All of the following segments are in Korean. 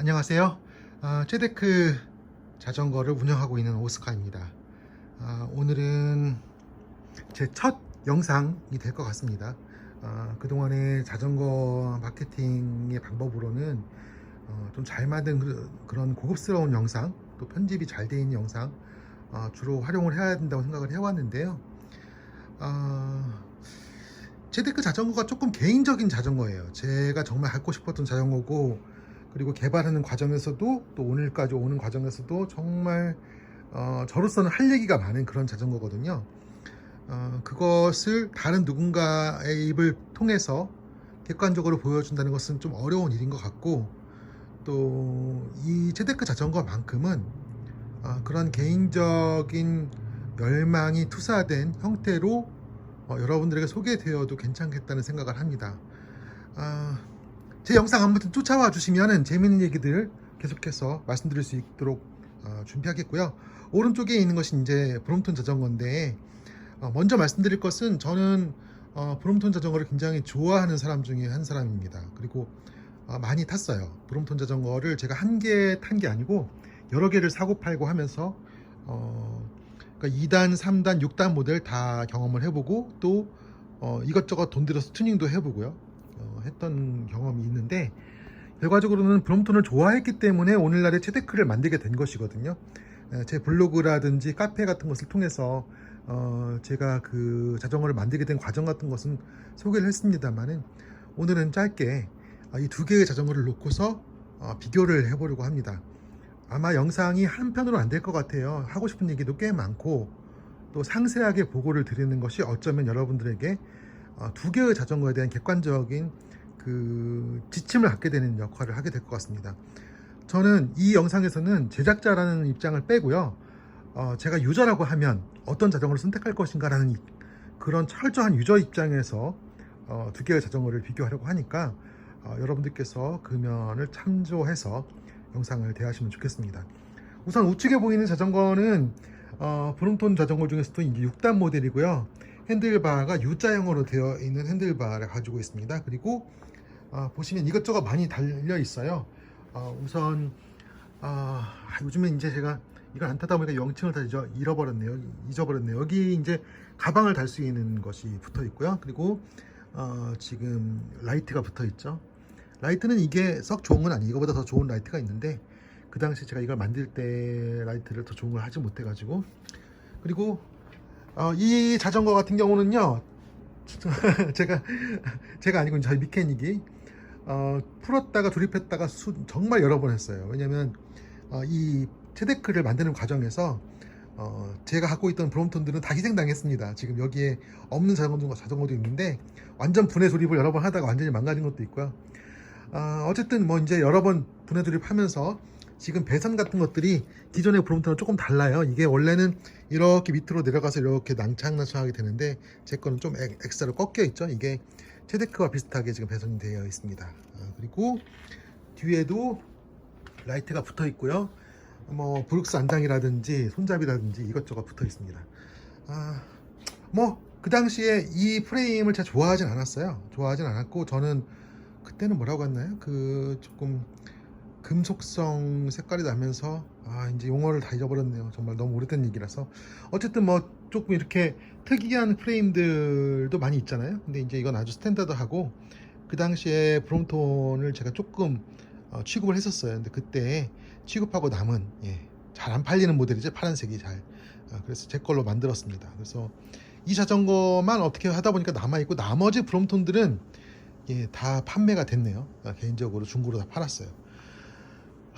안녕하세요. 어, 최데크 자전거를 운영하고 있는 오스카입니다. 어, 오늘은 제 첫 영상이 될 것 같습니다. 어, 그동안의 자전거 마케팅의 방법으로는 어, 좀잘 만든 그, 런 고급스러운 영상, 또 편집이 잘 되어 있는 영상 어, 주로 활용을 해야 된다고 생각을 해왔는데요. 어, 제데크 자전거가 조금 개인적인 자전거예요. 제가 정말 갖고 싶었던 자전거고 그리고 개발하는 과정에서도 또 오늘까지 오는 과정에서도 정말 어, 저로서는 할 얘기가 많은 그런 자전거거든요. 어, 그것을 다른 누군가의 입을 통해서 객관적으로 보여준다는 것은 좀 어려운 일인 것 같고 또이 제데크 자전거만큼은 어, 그런 개인적인 열망이 투사된 형태로 어, 여러분들에게 소개되어도 괜찮겠다는 생각을 합니다. 아, 제 영상 아무튼 쫓아와 주시면 재밌는 얘기들 계속해서 말씀드릴 수 있도록 어, 준비하겠고요. 오른쪽에 있는 것이 이제 브롬톤 자전거인데 어, 먼저 말씀드릴 것은 저는 어, 브롬톤 자전거를 굉장히 좋아하는 사람 중에 한 사람입니다. 그리고 어, 많이 탔어요. 브롬톤 자전거를 제가 한 개 탄 게 아니고 여러 개를 사고 팔고 하면서 어, 그러니까 2단, 3단, 6단 모델 다 경험을 해보고 또 어, 이것저것 돈 들여서 튜닝도 해보고요. 어, 했던 경험이 있는데 결과적으로는 브롬톤을 좋아했기 때문에 오늘날의 체데크를 만들게 된 것이거든요. 에, 제 블로그라든지 카페 같은 것을 통해서 어, 제가 그 자전거를 만들게 된 과정 같은 것은 소개를 했습니다만은 오늘은 짧게 이 두 개의 자전거를 놓고서 어, 비교를 해보려고 합니다. 아마 영상이 한 편으로 안 될 것 같아요. 하고 싶은 얘기도 꽤 많고 또 상세하게 보고를 드리는 것이 어쩌면 여러분들에게 어, 두 개의 자전거에 대한 객관적인 그 지침을 갖게 되는 역할을 하게 될 것 같습니다. 저는 이 영상에서는 제작자라는 입장을 빼고요. 어, 제가 유저라고 하면 어떤 자전거를 선택할 것인가라는 이- 그런 철저한 유저 입장에서 어, 두 개의 자전거를 비교하려고 하니까 어, 여러분들께서 그 면을 참조해서 영상을 대하시면 좋겠습니다. 우선 우측에 보이는 자전거는 어, 브롬톤 자전거 중에서도 이제 6단 모델이고요. 핸들바가 U자형으로 되어 있는 핸들바를 가지고 있습니다. 그리고 어, 보시면 이것저것 많이 달려 있어요. 어, 우선 어, 아, 요즘에 이제 제가 이걸 안 타다 보니까 영층을 다 잃어버렸네요. 잊어버렸네요. 여기 이제 가방을 달 수 있는 것이 붙어 있고요. 그리고 어, 지금 라이트가 붙어 있죠. 라이트는 이게 썩 좋은 건 아니에요. 이거보다 더 좋은 라이트가 있는데 그 당시 제가 이걸 만들 때 라이트를 더 좋은 걸 하지 못해가지고 그리고 어, 이 자전거 같은 경우는요 제가 제가 아니고 저희 미케닉이 어, 풀었다가 조립했다가 수, 정말 여러 번 했어요. 왜냐면 어, 이 체데크를 만드는 과정에서 어, 제가 갖고 있던 브롬톤들은 다 희생당했습니다. 지금 여기에 없는 자전거도, 자전거도 있는데 완전 분해 조립을 여러 번 하다가 완전히 망가진 것도 있고요. 아, 어쨌든 뭐 이제 여러 번 분해 조립하면서 지금 배선 같은 것들이 기존의 브롬톤은 조금 달라요. 이게 원래는 이렇게 밑으로 내려가서 이렇게 낭창낭창하게 되는데 제 거는 좀 엑- 엑스로 꺾여 있죠. 이게 체데크와 비슷하게 지금 배선이 되어 있습니다. 아, 그리고 뒤에도 라이트가 붙어 있고요. 뭐 브룩스 안장이라든지 손잡이라든지 이것저것 붙어 있습니다. 아, 뭐 그 당시에 이 프레임을 제가 좋아하진 않았어요. 좋아하진 않았고 저는 그때는 뭐라고 했나요? 그 조금 금속성 색깔이 나면서 아 이제 용어를 다 잊어버렸네요. 정말 너무 오래된 얘기라서 어쨌든 뭐 조금 이렇게 특이한 프레임들도 많이 있잖아요. 근데 이제 이건 아주 스탠다드하고 그 당시에 브롬톤을 제가 조금 어, 취급을 했었어요. 근데 그때 취급하고 남은 예, 잘 안 팔리는 모델이죠. 파란색이 잘. 아, 그래서 제 걸로 만들었습니다. 그래서 이 자전거만 어떻게 하다 보니까 남아 있고 나머지 브롬톤들은 예, 다 판매가 됐네요. 아, 개인적으로 중고로 다 팔았어요.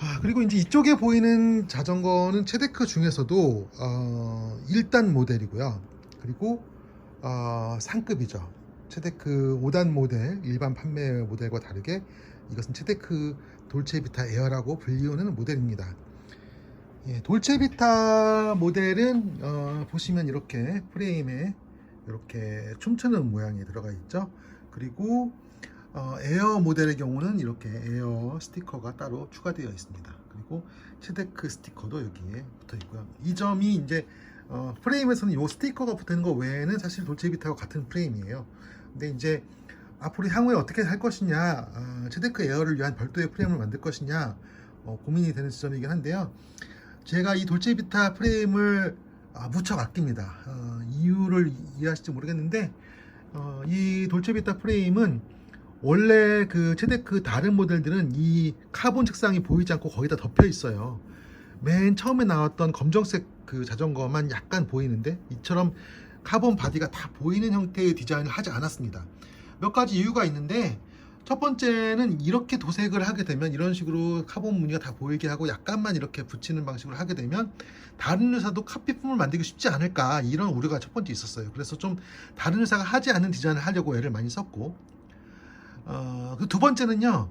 아, 그리고 이제 이쪽에 보이는 자전거는 체데크 중에서도 어, 1단 모델이고요. 그리고 어, 상급이죠. 체데크 5단 모델, 일반 판매 모델과 다르게 이것은 체데크 돌체비타 에어라고 불리우는 모델입니다. 예, 돌체비타 모델은 어, 보시면 이렇게 프레임에 이렇게 춤추는 모양이 들어가 있죠. 그리고 어, 에어 모델의 경우는 이렇게 에어 스티커가 따로 추가되어 있습니다. 그리고 체데크 스티커도 여기에 붙어 있고요. 이 점이 이제 어, 프레임에서는 이 스티커가 붙어 있는 거 외에는 사실 돌체비타와 같은 프레임이에요. 근데 이제 앞으로 향후에 어떻게 할 것이냐, 어, 체데크 에어를 위한 별도의 프레임을 만들 것이냐, 어, 고민이 되는 지점이긴 한데요. 제가 이 돌체비타 프레임을 아, 무척 아낍니다. 어, 이유를 이해하실지 모르겠는데 어, 이 돌체비타 프레임은 원래 그 체데크 다른 모델들은 이 카본 책상이 보이지 않고 거의 다 덮여 있어요. 맨 처음에 나왔던 검정색 그 자전거만 약간 보이는데 이처럼 카본 바디가 다 보이는 형태의 디자인을 하지 않았습니다. 몇 가지 이유가 있는데 첫 번째는 이렇게 도색을 하게 되면 이런 식으로 카본 무늬가 다 보이게 하고 약간만 이렇게 붙이는 방식으로 하게 되면 다른 회사도 카피품을 만들기 쉽지 않을까 이런 우려가 첫 번째 있었어요. 그래서 좀 다른 회사가 하지 않은 디자인을 하려고 애를 많이 썼고 어, 그 두 번째는요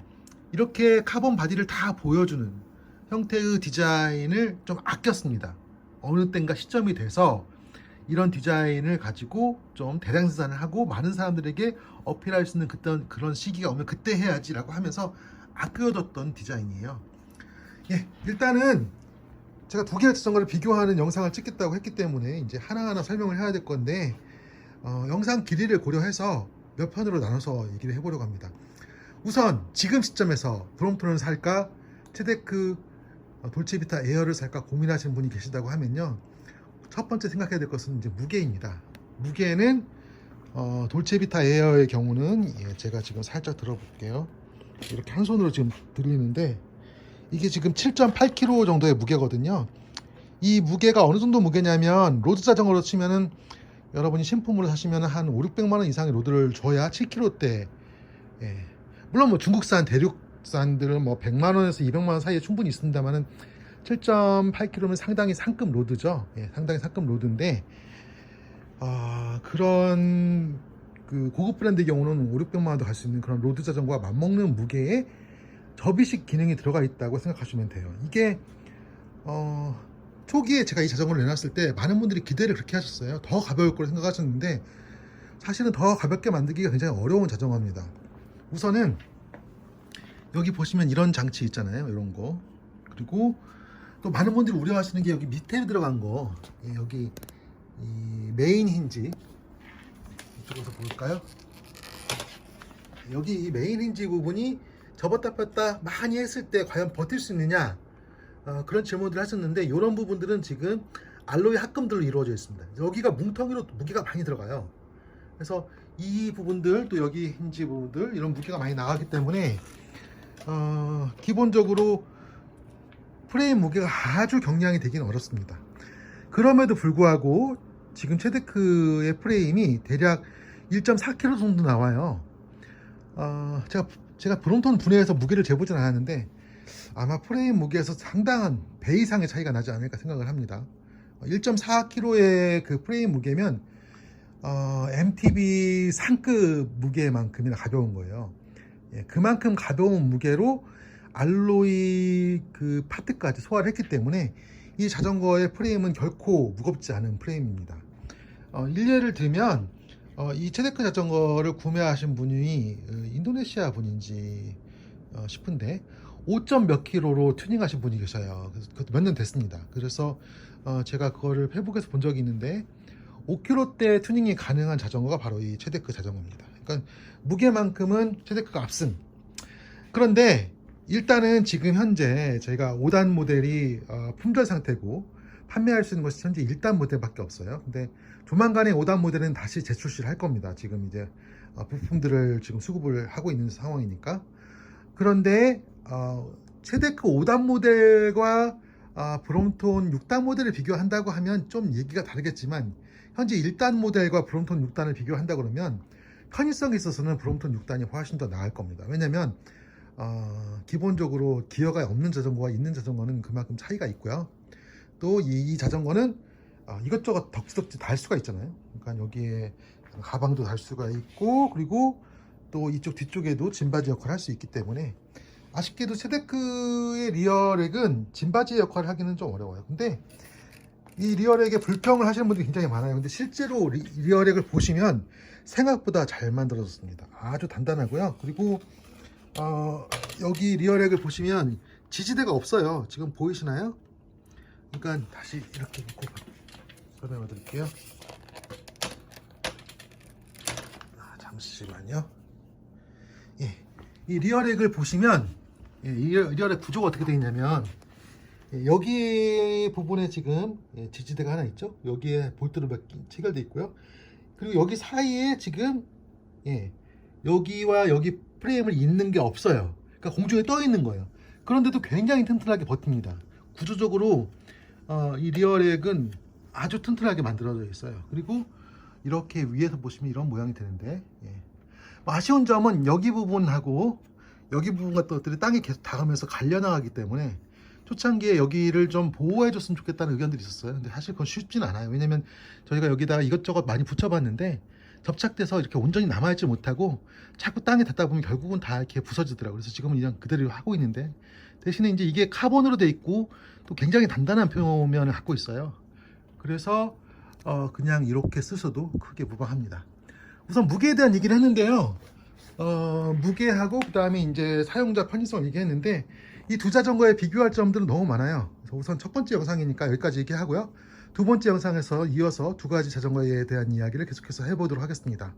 이렇게 카본 바디를 다 보여주는 형태의 디자인을 좀 아꼈습니다. 어느 땐가 시점이 돼서 이런 디자인을 가지고 좀 대량 생산을 하고 많은 사람들에게 어필할 수 있는 그떤 그런 시기가 오면 그때 해야지라고 하면서 아껴뒀던 디자인이에요. 예, 일단은 제가 두 개의 자전거를 비교하는 영상을 찍겠다고 했기 때문에 이제 하나하나 설명을 해야 될 건데 어, 영상 길이를 고려해서 몇 편으로 나눠서 얘기를 해보려고 합니다. 우선 지금 시점에서 브롬톤을 살까 체데크 어, 돌체비타 에어를 살까 고민하시는 분이 계시다고 하면요. 첫 번째 생각해야 될 것은 이제 무게입니다. 무게는 어, 돌체비타 에어의 경우는 예, 제가 지금 살짝 들어볼게요. 이렇게 한 손으로 지금 들리는데 이게 지금 7.8kg 정도의 무게거든요. 이 무게가 어느 정도 무게냐면 로드 자전거로 치면은 여러분이 신품으로 사시면 한 5, 600만 원 이상의 로드를 줘야 7kg대. 예. 물론 뭐 중국산 대륙산들은 뭐 100만 원에서 200만 원 사이에 충분히 있습니다만은 7.8kg면 상당히 상급 로드죠. 예, 상당히 상급 로드인데 아, 그런 그 고급 브랜드의 경우는 5, 600만 원도 갈 수 있는 그런 로드 자전거와 맞먹는 무게에 접이식 기능이 들어가 있다고 생각하시면 돼요. 이게 어, 초기에 제가 이 자전거를 내놨을 때 많은 분들이 기대를 그렇게 하셨어요. 더 가벼울 거라 생각하셨는데 사실은 더 가볍게 만들기가 굉장히 어려운 자전거입니다. 우선은 여기 보시면 이런 장치 있잖아요. 이런 거. 그리고 또 많은 분들이 우려하시는 게 여기 밑에 들어간 거. 예, 여기 이 메인 힌지. 이쪽에서 볼까요? 여기 이 메인 힌지 부분이 접었다 폈다 많이 했을 때 과연 버틸 수 있느냐 어, 그런 질문들을 하셨는데 이런 부분들은 지금 알로이 합금들로 이루어져 있습니다. 여기가 뭉텅이로 무게가 많이 들어가요. 그래서 이 부분들 또 여기 힌지 부분들 이런 무게가 많이 나가기 때문에 어, 기본적으로 프레임 무게가 아주 경량이 되기는 어렵습니다. 그럼에도 불구하고 지금 체데크의 프레임이 대략 1.4kg 정도 나와요. 어, 제가 제가 브롬톤 분해해서 무게를 재보진 않았는데 아마 프레임 무게에서 상당한 배 이상의 차이가 나지 않을까 생각을 합니다. 1.4kg의 그 프레임 무게면 어, MTB 상급 무게만큼이나 가벼운 거예요. 예, 그만큼 가벼운 무게로 알로이 그 파트까지 소화를 했기 때문에 이 자전거의 프레임은 결코 무겁지 않은 프레임입니다. 어, 일례를 들면 어, 이 체데크 자전거를 구매하신 분이 어, 인도네시아 분인지 어, 싶은데 5점 몇 킬로로 튜닝하신 분이 계셔요. 그것도 몇 년 됐습니다. 그래서 어, 제가 그거를 페북에서 본 적이 있는데 5kg대 튜닝이 가능한 자전거가 바로 이 체데크 자전거입니다. 그러니까 무게만큼은 체데크가 앞선. 그런데 일단은 지금 현재 저희가 5단 모델이 어, 품절 상태고 판매할 수 있는 것이 현재 1단 모델밖에 없어요. 근데 조만간에 5단 모델은 다시 재출시를 할 겁니다. 지금 이제 어, 부품들을 지금 수급을 하고 있는 상황이니까. 그런데 어, 체데크 5단 모델과 아, 브롬톤 6단 모델을 비교한다고 하면 좀 얘기가 다르겠지만 현재 1단 모델과 브롬톤 6단을 비교한다 그러면 편의성에 있어서는 브롬톤 6단이 훨씬 더 나을 겁니다. 왜냐면 어, 기본적으로 기어가 없는 자전거와 있는 자전거는 그만큼 차이가 있고요. 또 이 자전거는 어, 이것저것 덕지덕지 달 수가 있잖아요. 그러니까 여기에 가방도 달 수가 있고 그리고 또 이쪽 뒤쪽에도 짐바지 역할을 할 수 있기 때문에 아쉽게도 세데크의 리어렉은 짐바지 역할을 하기는 좀 어려워요. 근데 이 리어렉에 불평을 하시는 분들이 굉장히 많아요. 근데 실제로 리, 리어렉을 보시면 생각보다 잘 만들어졌습니다. 아주 단단하고요. 그리고 어, 여기 리어렉을 보시면 지지대가 없어요. 지금 보이시나요? 그러니까 다시 이렇게 놓고 설명을 드릴게요. 아, 잠시만요. 예, 이 리어렉을 보시면 예, 일열, 일열의 구조가 어떻게 되어 있냐면 예, 여기 부분에 지금 예, 지지대가 하나 있죠. 여기에 볼트로 몇 개 체결돼 있고요. 그리고 여기 사이에 지금 예, 여기와 여기 프레임을 잇는 게 없어요. 그러니까 공중에 떠 있는 거예요. 그런데도 굉장히 튼튼하게 버팁니다. 구조적으로 어, 이 리어렉은 아주 튼튼하게 만들어져 있어요. 그리고 이렇게 위에서 보시면 이런 모양이 되는데 예. 뭐 아쉬운 점은 여기 부분하고 여기 부분 같은 것들이 땅에 계속 닿으면서 갈려나가기 때문에 초창기에 여기를 좀 보호해 줬으면 좋겠다는 의견들이 있었어요. 근데 사실 그건 쉽진 않아요. 왜냐면 저희가 여기다가 이것저것 많이 붙여봤는데 접착돼서 이렇게 온전히 남아있지 못하고 자꾸 땅에 닿다 보면 결국은 다 이렇게 부서지더라고요. 그래서 지금은 그냥 그대로 하고 있는데 대신에 이제 이게 카본으로 돼 있고 또 굉장히 단단한 표면을 갖고 있어요. 그래서 어 그냥 이렇게 쓰셔도 크게 무방합니다. 우선 무게에 대한 얘기를 했는데요. 어, 무게하고 그 다음에 이제 사용자 편의성을 얘기했는데 이 두 자전거에 비교할 점들은 너무 많아요. 그래서 우선 첫 번째 영상이니까 여기까지 얘기하고요. 두 번째 영상에서 이어서 두 가지 자전거에 대한 이야기를 계속해서 해보도록 하겠습니다.